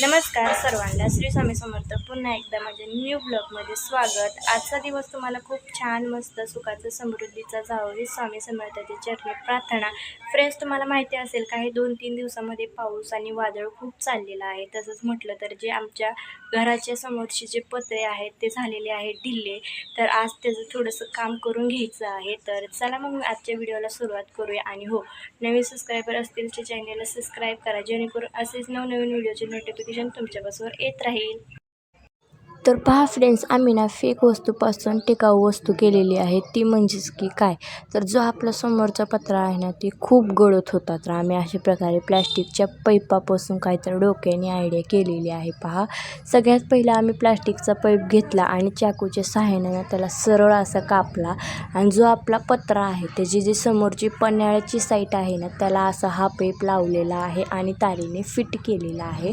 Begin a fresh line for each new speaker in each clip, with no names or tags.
नमस्कार सर्वांना श्री स्वामी समर्थ. पुन्हा एकदा माझ्या न्यू ब्लॉगमध्ये स्वागत. आजचा दिवस तुम्हाला खूप छान मस्त सुखाचा समृद्धीचा जावं ही स्वामी समर्थाची चरणी प्रार्थना. फ्रेंड्स तुम्हाला माहिती असेल काही दोन तीन दिवसामध्ये पाऊस आणि वादळ खूप चाललेलं आहे. तसंच म्हटलं तर जे आमच्या घराच्या समोरचे जे पत्रे आहेत ते झालेले आहेत ढिल्ले तर आज त्याचं थोडंसं काम करून घ्यायचं आहे. तर चला मग आजच्या व्हिडिओला सुरुवात करूया. आणि हो नवीन सबस्क्रायबर असतील तर चॅनलला सबस्क्राईब करा. जेणेकरून असेच नवनवीन व्हिडिओचे नोटिफिकेशन तुमच्यापासून येत राहील.
तर पहा फ्रेंड्स आम्ही ना फेक वस्तूपासून टिकाऊ वस्तू केलेली आहे ती म्हणजेच की काय? तर जो आपला समोरचा पत्रा आहे ना ती खूप गळत होता. तर आम्ही अशा प्रकारे प्लॅस्टिकच्या पैपापासून काहीतरी डोक्याने आयडिया केलेली आहे. पहा. सगळ्यात पहिला आम्ही प्लॅस्टिकचा पैप घेतला आणि चाकूच्या सहाय्याने त्याला सरळ असा कापला. आणि जो आपला पत्रा आहे त्याची जी समोरची पन्हाळ्याची साईट आहे ना त्याला असा हा पैप लावलेला आहे आणि तारीने फिट केलेला आहे.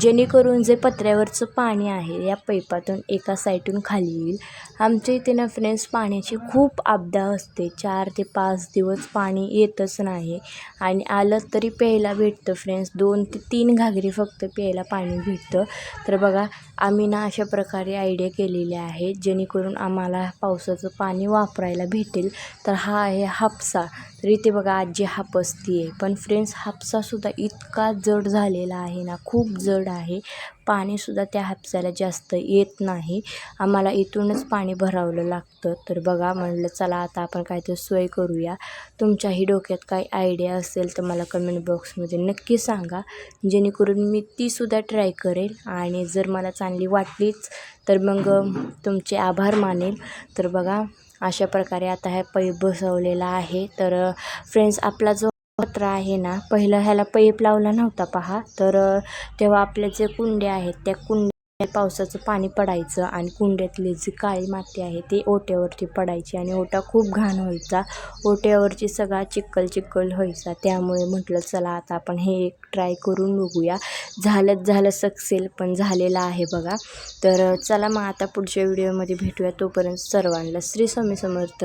जेणेकरून जे पत्र्यावरचं पाणी आहे या पैप पैपातून एका साईटून खाली येईल. आमच्या इथे ना फ्रेंड्स पाण्याची खूप आपदा असते. चार ते पाच दिवस पाणी येतच नाही. आणि आलं तरी प्यायला भेटतं फ्रेंड्स दोन ते तीन घागरी फक्त प्यायला पाणी भेटतं. तर बघा आम्ही ना अशा प्रकारे आयडिया केलेल्या आहे जेणेकरून आम्हाला पावसाचं पाणी वापरायला भेटेल. तर हा आहे हापसा. तर इथे बघा आजी हापसती आहे पण फ्रेंड्स हापसासुद्धा इतका जड झालेला आहे ना खूप जड आहे. पाणीसुद्धा त्या हापसाला जास्त येत येत नाही. आम्हाला इथूनच पाणी भरावलं लागतं. तर बघा म्हणलं चला आता आपण काहीतरी सोय करूया. तुमच्याही डोक्यात काही आयडिया असेल तर मला कमेंट बॉक्समध्ये नक्की सांगा. जेणेकरून मी तीसुद्धा ट्राय करेल. आणि जर मला चांगली वाटलीच तर मग तुमचे आभार मानेल. तर बघा अशा प्रकारे आता हा पैप बसवलेला आहे. तर फ्रेंड्स आपला जो पत्र आहे ना पहिलं ह्याला पैप लावला नव्हता पहा. तर तेव्हा आपल्या जे कुंड्या आहेत त्या कुंड्या पावसाचं पाणी पडायचं आणि कुंड्यातली जी काळी माती आहे ती ओट्यावरती पडायची आणि ओटा खूप घाण व्हायचा. ओट्यावरची सगळा चिक्कल चिक्कल व्हायचा. त्यामुळे म्हटलं चला आता आपण हे एक ट्राय करून बघूया. झालंच झालं सक्सेल पण झालेलं आहे बघा. तर चला मग आता पुढच्या व्हिडिओमध्ये भेटूया. तोपर्यंत सर्वांना श्री स्वामी समर्थ.